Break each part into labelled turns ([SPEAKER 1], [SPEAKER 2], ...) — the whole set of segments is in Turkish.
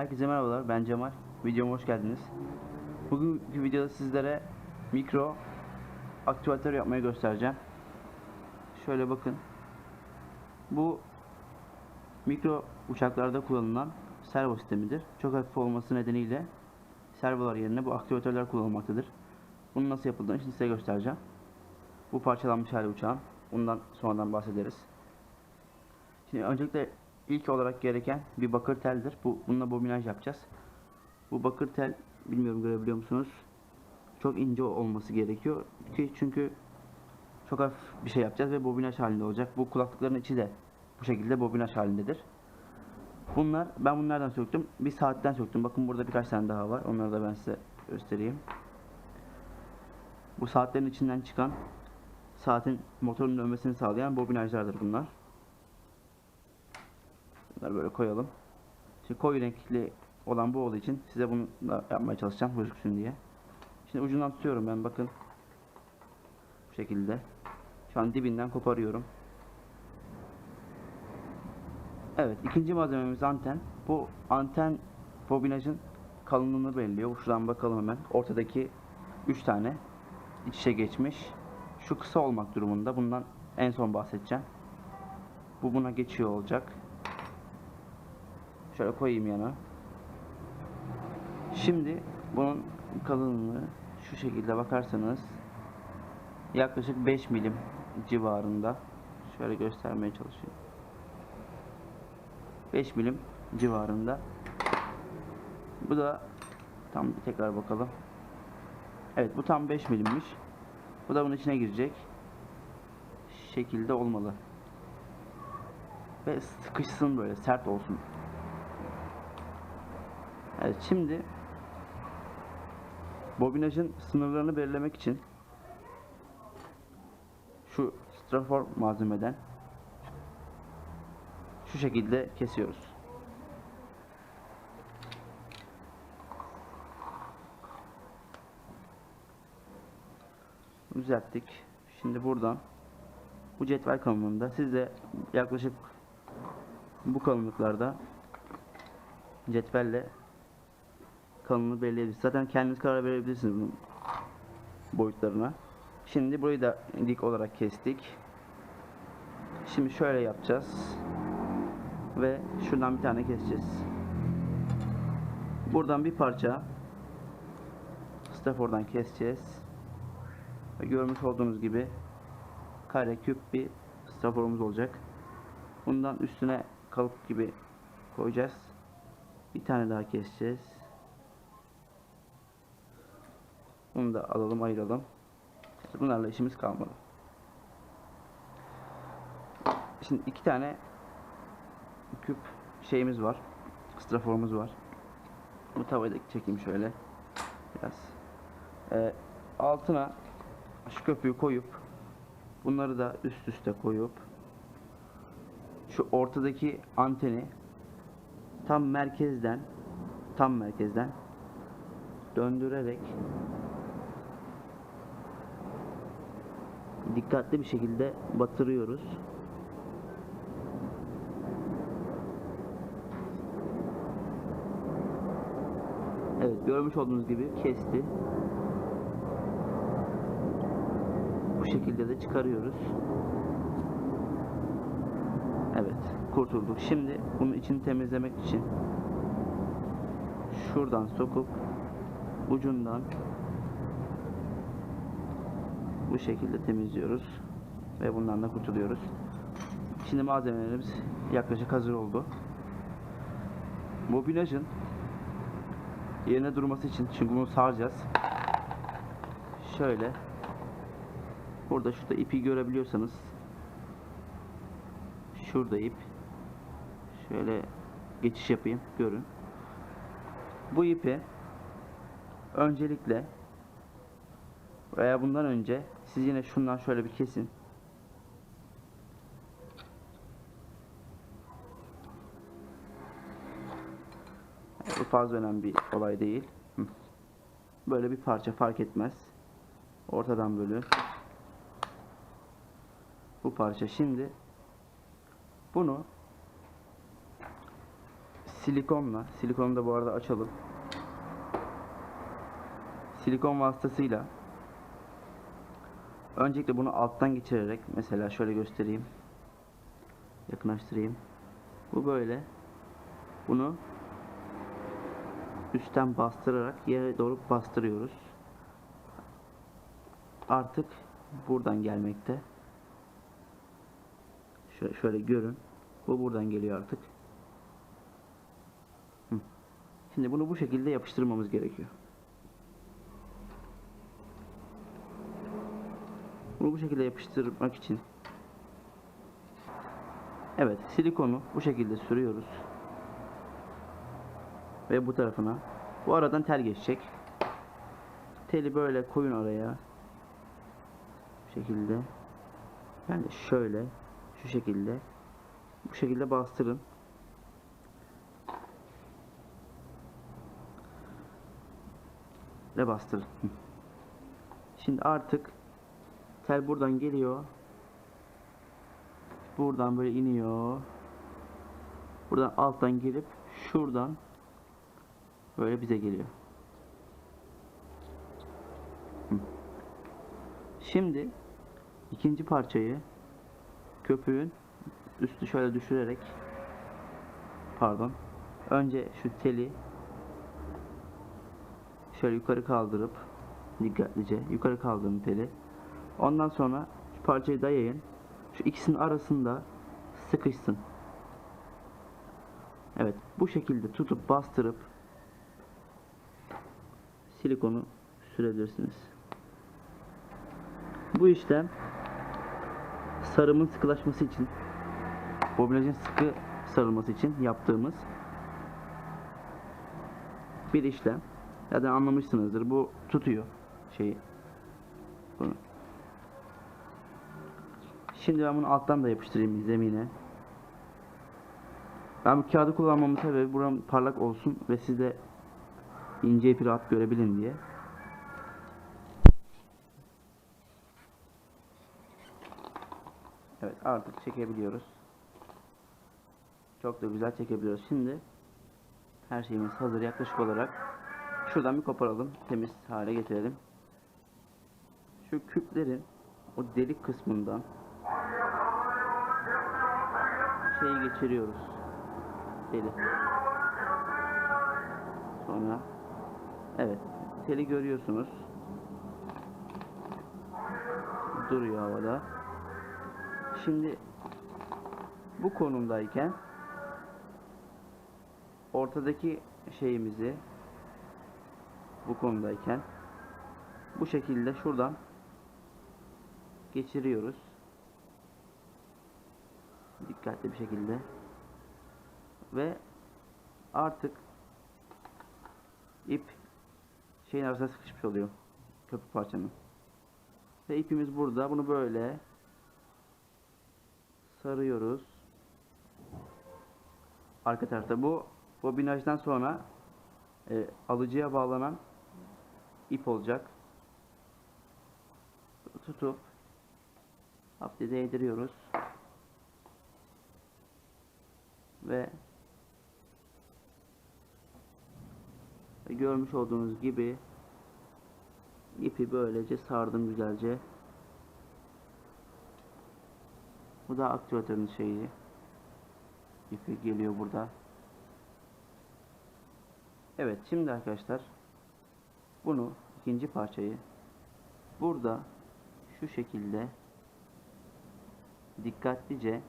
[SPEAKER 1] Herkese merhabalar, ben Cemal. Videoma hoş geldiniz. Bugünkü videoda sizlere mikro aktivatör yapmayı göstereceğim. Şöyle bakın. Bu mikro uçaklarda kullanılan servo sistemidir. Çok hafif olması nedeniyle servolar yerine bu aktivatörler kullanılmaktadır. Bunun nasıl yapıldığını şimdi size göstereceğim. Bu parçalanmış hali uçağın. Bundan sonradan bahsederiz. Şimdi öncelikle ilk olarak gereken bir bakır teldir. Bu bununla bobinaj yapacağız. Bu bakır tel bilmiyorum görebiliyor musunuz? Çok ince olması gerekiyor ki çünkü çok hafif bir şey yapacağız ve bobinaj halinde olacak. Bu kulaklıkların içi de bu şekilde bobinaj halindedir. Bunlar ben bunlardan söktüm. Bir saatten söktüm. Bakın burada birkaç tane daha var. Onları da ben size göstereyim. Bu saatlerin içinden çıkan saatin motorun dönmesini sağlayan bobinajlardır bunlar. Bunları böyle koyalım. Şimdi koyu renkli olan bu olduğu için size bunu da yapmaya çalışacağım gözüksün diye. Şimdi ucundan tutuyorum ben bakın. Bu şekilde. Şu an dibinden koparıyorum. Evet ikinci malzememiz anten. Bu anten bobinajın kalınlığını belirliyor. Şuradan bakalım hemen. Ortadaki 3 tane iç içe geçmiş. Şu kısa olmak durumunda. Bundan en son bahsedeceğim. Bu buna geçiyor olacak. Şöyle koyayım yana. Şimdi bunun kalınlığı şu şekilde bakarsanız yaklaşık 5 milim civarında. Şöyle göstermeye çalışıyorum. 5 milim civarında. Bu da tam bir tekrar bakalım. Evet bu tam 5 milimmiş. Bu da bunun içine girecek. Şekilde olmalı. Ve sıkışsın böyle sert olsun. Evet şimdi bobinajın sınırlarını belirlemek için şu strafor malzemeden şu şekilde kesiyoruz. Düzelttik. Şimdi buradan bu cetvel kalınlığında siz de yaklaşık bu kalınlıklarda cetvelle kalınlığı belirleyebilirsiniz. Zaten kendiniz karar verebilirsiniz bunun boyutlarına. Şimdi burayı da dik olarak kestik. Şimdi şöyle yapacağız. Ve şuradan bir tane keseceğiz. Buradan bir parça Stafford'dan keseceğiz. Ve görmüş olduğunuz gibi kare küp bir Stafford'umuz olacak. Bundan üstüne kalıp gibi koyacağız. Bir tane daha keseceğiz. Bunu da alalım ayıralım. Bunlarla işimiz kalmadı. Şimdi iki tane küp şeyimiz var. Straforumuz var. Bu tavayı da çekeyim şöyle. Biraz. Ee, altına şu köpüğü koyup bunları da üst üste koyup şu ortadaki anteni tam merkezden tam merkezden döndürerek dikkatli bir şekilde batırıyoruz. Evet görmüş olduğunuz gibi kesti. Bu şekilde de çıkarıyoruz. Evet kurtulduk. Şimdi bunun içini temizlemek için şuradan sokup ucundan bu şekilde temizliyoruz ve bundan da kurtuluyoruz. Şimdi malzemelerimiz yaklaşık hazır oldu. Bobinajın yerine durması için çünkü bunu saracağız. Şöyle burada şurada ipi görebiliyorsanız şurada ip şöyle geçiş yapayım görün. Bu ipi öncelikle veya bundan önce siz yine şundan şöyle bir kesin. Bu fazla önemli bir olay değil. Böyle bir parça fark etmez. Ortadan bölü. Bu parça şimdi bunu silikonla, silikonu da bu arada açalım. Silikon vasıtasıyla öncelikle bunu alttan geçirerek mesela şöyle göstereyim. Yakınlaştırayım. Bu böyle. Bunu üstten bastırarak yere doğru bastırıyoruz. Artık buradan gelmekte. Şöyle, şöyle görün. Bu buradan geliyor artık. Şimdi bunu bu şekilde yapıştırmamız gerekiyor. Bunu bu şekilde yapıştırmak için Evet, silikonu bu şekilde sürüyoruz. Ve bu tarafına. Bu aradan tel geçecek. Teli böyle koyun araya. Bu şekilde. Yani şöyle, şu şekilde. Bu şekilde bastırın. Ve bastırın. Şimdi artık tel buradan geliyor. Buradan böyle iniyor. Buradan alttan girip şuradan böyle bize geliyor. Şimdi ikinci parçayı köpüğün üstü şöyle düşürerek pardon önce şu teli şöyle yukarı kaldırıp dikkatlice yukarı kaldırın teli ondan sonra şu parçayı dayayın şu ikisinin arasında sıkışsın evet bu şekilde tutup bastırıp silikonu sürebilirsiniz bu işlem sarımın sıkılaşması için bobinajın sıkı sarılması için yaptığımız bir işlem. Zaten anlamışsınızdır. Bu tutuyor şeyi. Şimdi ben bunu alttan da yapıştırayım zemine. Ben bu kağıdı kullanmamın sebebi buram parlak olsun ve siz de ince ipi rahat görebilin diye. Evet artık çekebiliyoruz. Çok da güzel çekebiliyoruz. Şimdi her şeyimiz hazır yaklaşık olarak. Şuradan bir koparalım. Temiz hale getirelim. Şu küplerin o delik kısmından şeyi geçiriyoruz. Teli. Sonra evet teli görüyorsunuz. Duruyor havada. Şimdi bu konumdayken ortadaki şeyimizi bu konumdayken bu şekilde şuradan geçiriyoruz. Dikkatli bir şekilde ve artık ip şeyin arasına sıkışmış oluyor köpük parçanın ve ipimiz burada bunu böyle sarıyoruz. Arka tarafta bu bobinajdan sonra e, alıcıya bağlanan ip olacak. Tutup hafifçe değdiriyoruz. Ve görmüş olduğunuz gibi ipi böylece sardım güzelce. Bu da aktivatörün şeyi. İpi geliyor burada. Evet şimdi arkadaşlar bunu ikinci parçayı burada şu şekilde dikkatlice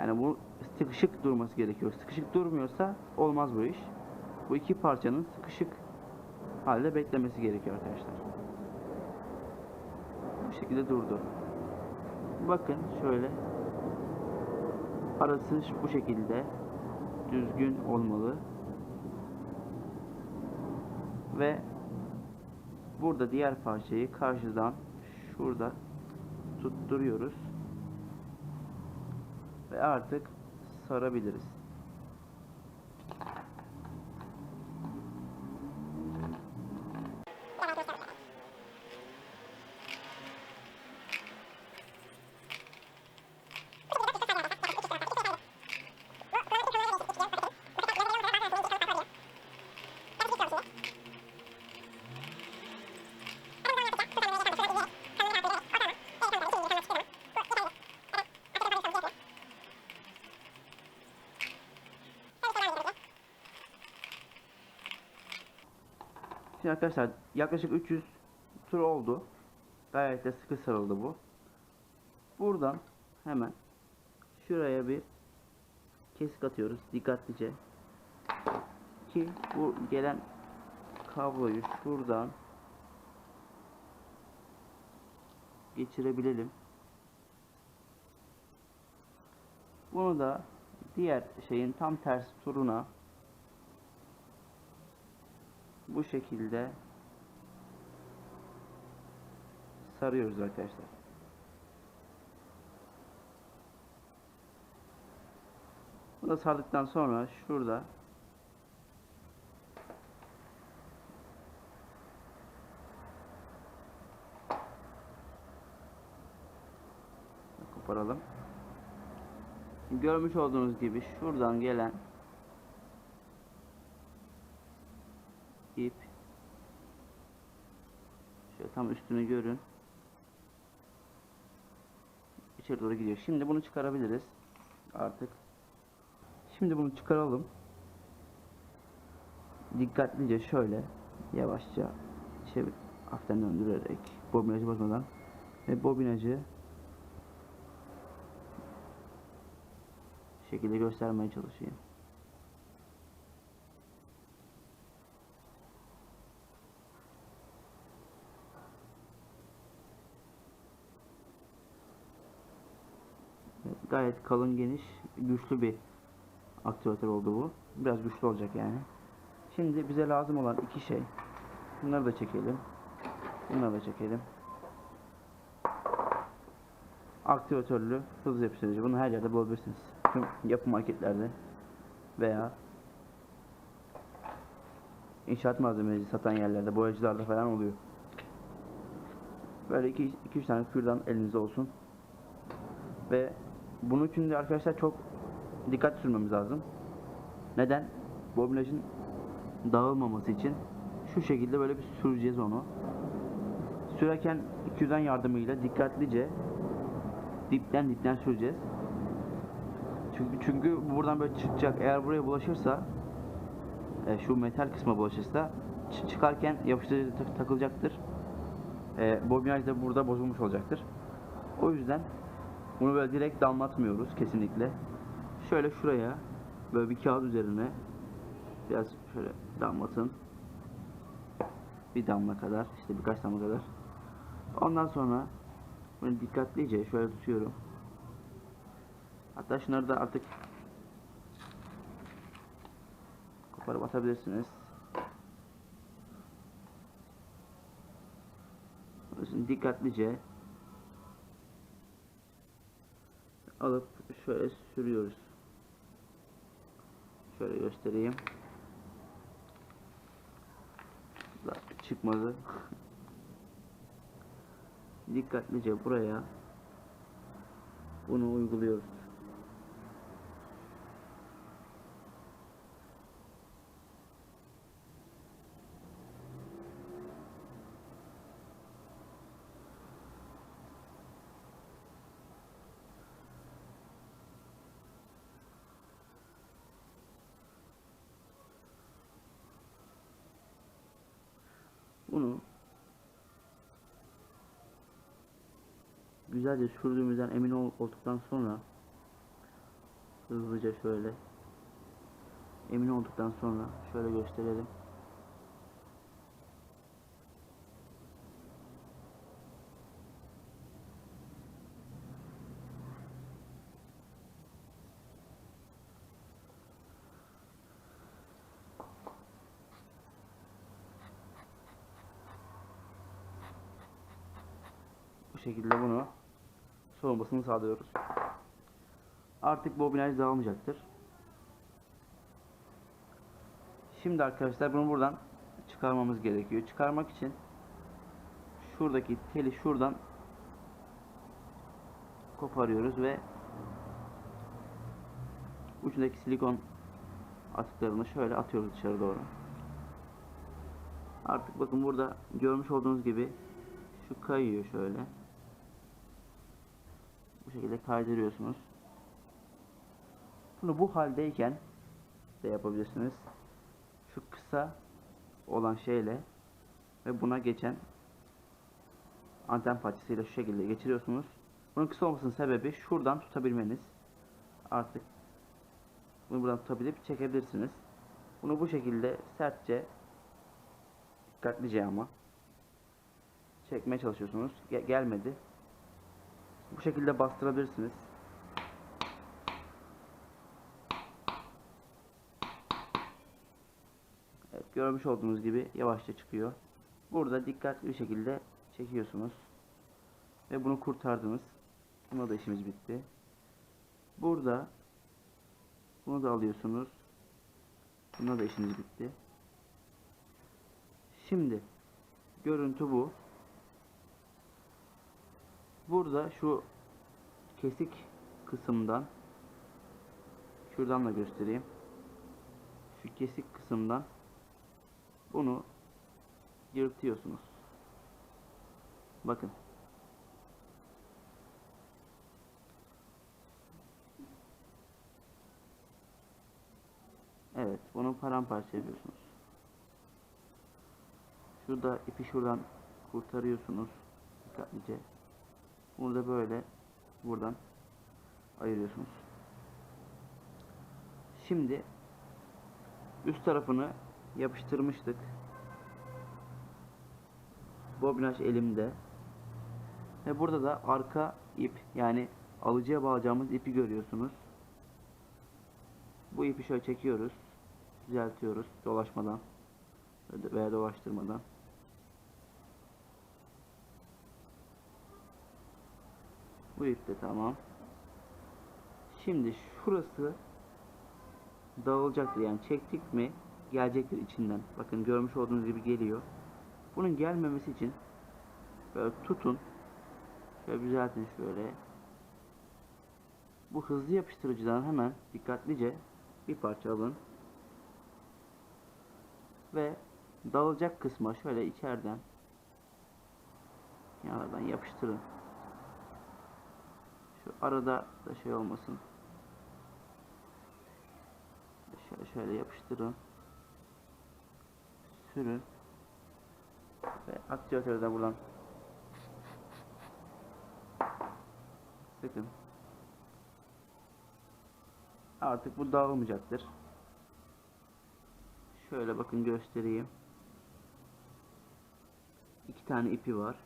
[SPEAKER 1] yani bu sıkışık durması gerekiyor. Sıkışık durmuyorsa olmaz bu iş. Bu iki parçanın sıkışık halde beklemesi gerekiyor arkadaşlar bu şekilde durdu. Bakın şöyle arası bu şekilde düzgün olmalı. Ve burada diğer parçayı karşıdan şurada tutturuyoruz. Ve artık sarabiliriz. Şimdi arkadaşlar yaklaşık 300 tur oldu. Gayet de sıkı sarıldı bu. Buradan hemen şuraya bir kesik atıyoruz dikkatlice. Ki bu gelen kabloyu şuradan geçirebilelim. Bunu da diğer şeyin tam ters turuna bu şekilde sarıyoruz arkadaşlar. Bunu da sardıktan sonra şurada koparalım. Görmüş olduğunuz gibi şuradan gelen ip şöyle tam üstünü görün. İçeri doğru gidiyor. Şimdi bunu çıkarabiliriz. Artık. Şimdi bunu çıkaralım. Dikkatlice şöyle yavaşça çevir hafiften döndürerek bobinajı bozmadan ve bobinajı şekilde göstermeye çalışayım. Evet, Gayet kalın, geniş, güçlü bir aktivatör oldu bu. Biraz güçlü olacak yani. Şimdi bize lazım olan iki şey. Bunları da çekelim. Bunları da çekelim. Aktivatörlü hız yapıştırıcı. Bunu her yerde bulabilirsiniz. Tüm yapı marketlerde veya inşaat malzemesi satan yerlerde, boyacılarda falan oluyor. Böyle 2-3 tane kürdan elinizde olsun. Ve bunun için de arkadaşlar çok dikkat sürmemiz lazım. Neden? Bobinajın dağılmaması için şu şekilde böyle bir süreceğiz onu. Sürerken kürdan yardımıyla dikkatlice dipten dipten süreceğiz. Çünkü çünkü buradan böyle çıkacak. Eğer buraya bulaşırsa e, şu metal kısma bulaşırsa çı- çıkarken yapıştırıcı tak- takılacaktır. E, bobinaj da burada bozulmuş olacaktır. O yüzden bunu böyle direkt damlatmıyoruz kesinlikle. Şöyle şuraya böyle bir kağıt üzerine biraz şöyle damlatın. Bir damla kadar, işte birkaç damla kadar. Ondan sonra bunu dikkatlice şöyle tutuyorum. Hatta şunları da artık koparıp atabilirsiniz. Burasını dikkatlice alıp şöyle sürüyoruz. Şöyle göstereyim. Çıkmadı. Dikkatlice buraya bunu uyguluyoruz. Bunu güzelce sürdüğümüzden emin ol- olduktan sonra hızlıca şöyle emin olduktan sonra şöyle gösterelim. Şekilde bunu soğumasını sağlıyoruz. Artık bobinaj dağılmayacaktır. Şimdi arkadaşlar bunu buradan çıkarmamız gerekiyor. Çıkarmak için şuradaki teli şuradan koparıyoruz ve ucundaki silikon atıklarını şöyle atıyoruz dışarı doğru. Artık bakın burada görmüş olduğunuz gibi şu kayıyor şöyle. Şekilde kaydırıyorsunuz. Bunu bu haldeyken de yapabilirsiniz. Şu kısa olan şeyle ve buna geçen anten parçasıyla şu şekilde geçiriyorsunuz. Bunun kısa olmasının sebebi şuradan tutabilmeniz. Artık bunu buradan tutabilip çekebilirsiniz. Bunu bu şekilde sertçe dikkatlice ama çekmeye çalışıyorsunuz. Ge- gelmedi. Bu şekilde bastırabilirsiniz. Evet, görmüş olduğunuz gibi yavaşça çıkıyor. Burada dikkatli bir şekilde çekiyorsunuz. Ve bunu kurtardınız. Buna da işimiz bitti. Burada bunu da alıyorsunuz. Buna da işiniz bitti. Şimdi görüntü bu. Burada şu kesik kısımdan şuradan da göstereyim. Şu kesik kısımdan bunu yırtıyorsunuz. Bakın. Evet, bunu paramparça yapıyorsunuz. Şurada ipi şuradan kurtarıyorsunuz dikkatlice. Bunu da böyle buradan ayırıyorsunuz. Şimdi üst tarafını yapıştırmıştık. Bobinaj elimde. Ve burada da arka ip yani alıcıya bağlayacağımız ipi görüyorsunuz. Bu ipi şöyle çekiyoruz. Düzeltiyoruz dolaşmadan veya dolaştırmadan. Bu ip de tamam. Şimdi şurası dağılacaktır. Yani çektik mi gelecektir içinden. Bakın görmüş olduğunuz gibi geliyor. Bunun gelmemesi için böyle tutun. Şöyle düzeltin şöyle. Bu hızlı yapıştırıcıdan hemen dikkatlice bir parça alın. Ve dağılacak kısma şöyle içeriden kenardan yapıştırın. Şu arada da şey olmasın. Şöyle şöyle yapıştırın. Sürün. Ve aktivatörü de buradan Bakın. Artık bu dağılmayacaktır. Şöyle bakın göstereyim. İki tane ipi var.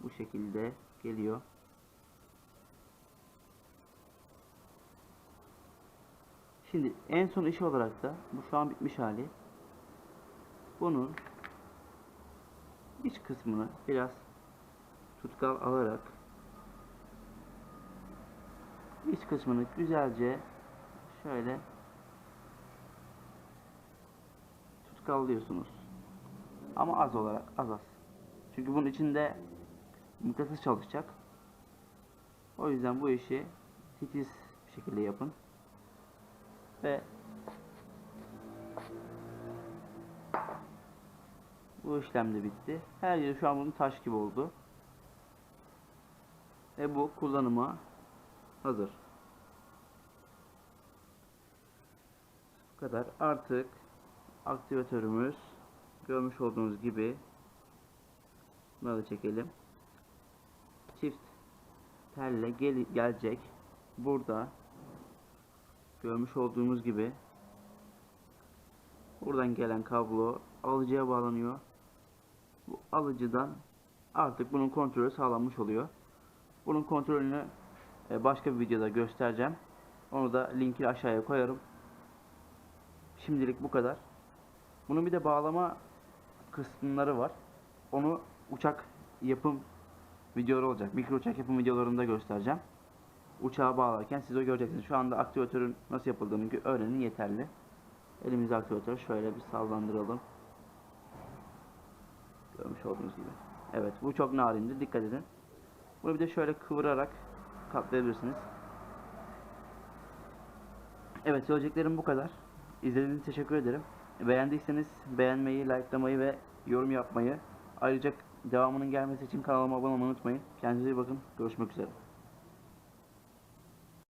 [SPEAKER 1] Bu şekilde geliyor. Şimdi en son iş olarak da bu şu an bitmiş hali. Bunun iç kısmını biraz tutkal alarak iç kısmını güzelce şöyle tutkallıyorsunuz. Ama az olarak, az az. Çünkü bunun içinde mıknatıs çalışacak. O yüzden bu işi titiz bir şekilde yapın. Ve bu işlem de bitti. Her yeri şu an bunun taş gibi oldu. Ve bu kullanıma hazır. Bu kadar. Artık aktivatörümüz görmüş olduğunuz gibi bunu da çekelim. Çift telle gel gelecek. Burada görmüş olduğumuz gibi buradan gelen kablo alıcıya bağlanıyor. Bu alıcıdan artık bunun kontrolü sağlanmış oluyor. Bunun kontrolünü e, başka bir videoda göstereceğim. Onu da linki aşağıya koyarım. Şimdilik bu kadar. Bunun bir de bağlama kısımları var. Onu uçak yapım videoları olacak. Mikro uçak yapım videolarında göstereceğim. Uçağa bağlarken siz o göreceksiniz. Şu anda aktivatörün nasıl yapıldığını öğrenin yeterli. Elimizi aktivatörü şöyle bir sallandıralım. Görmüş olduğunuz gibi. Evet bu çok narindi. Dikkat edin. Bunu bir de şöyle kıvırarak katlayabilirsiniz. Evet söyleyeceklerim bu kadar. İzlediğiniz için teşekkür ederim. Beğendiyseniz beğenmeyi, likelamayı ve yorum yapmayı ayrıca devamının gelmesi için kanalıma abone olmayı unutmayın. Kendinize iyi bakın. Görüşmek üzere.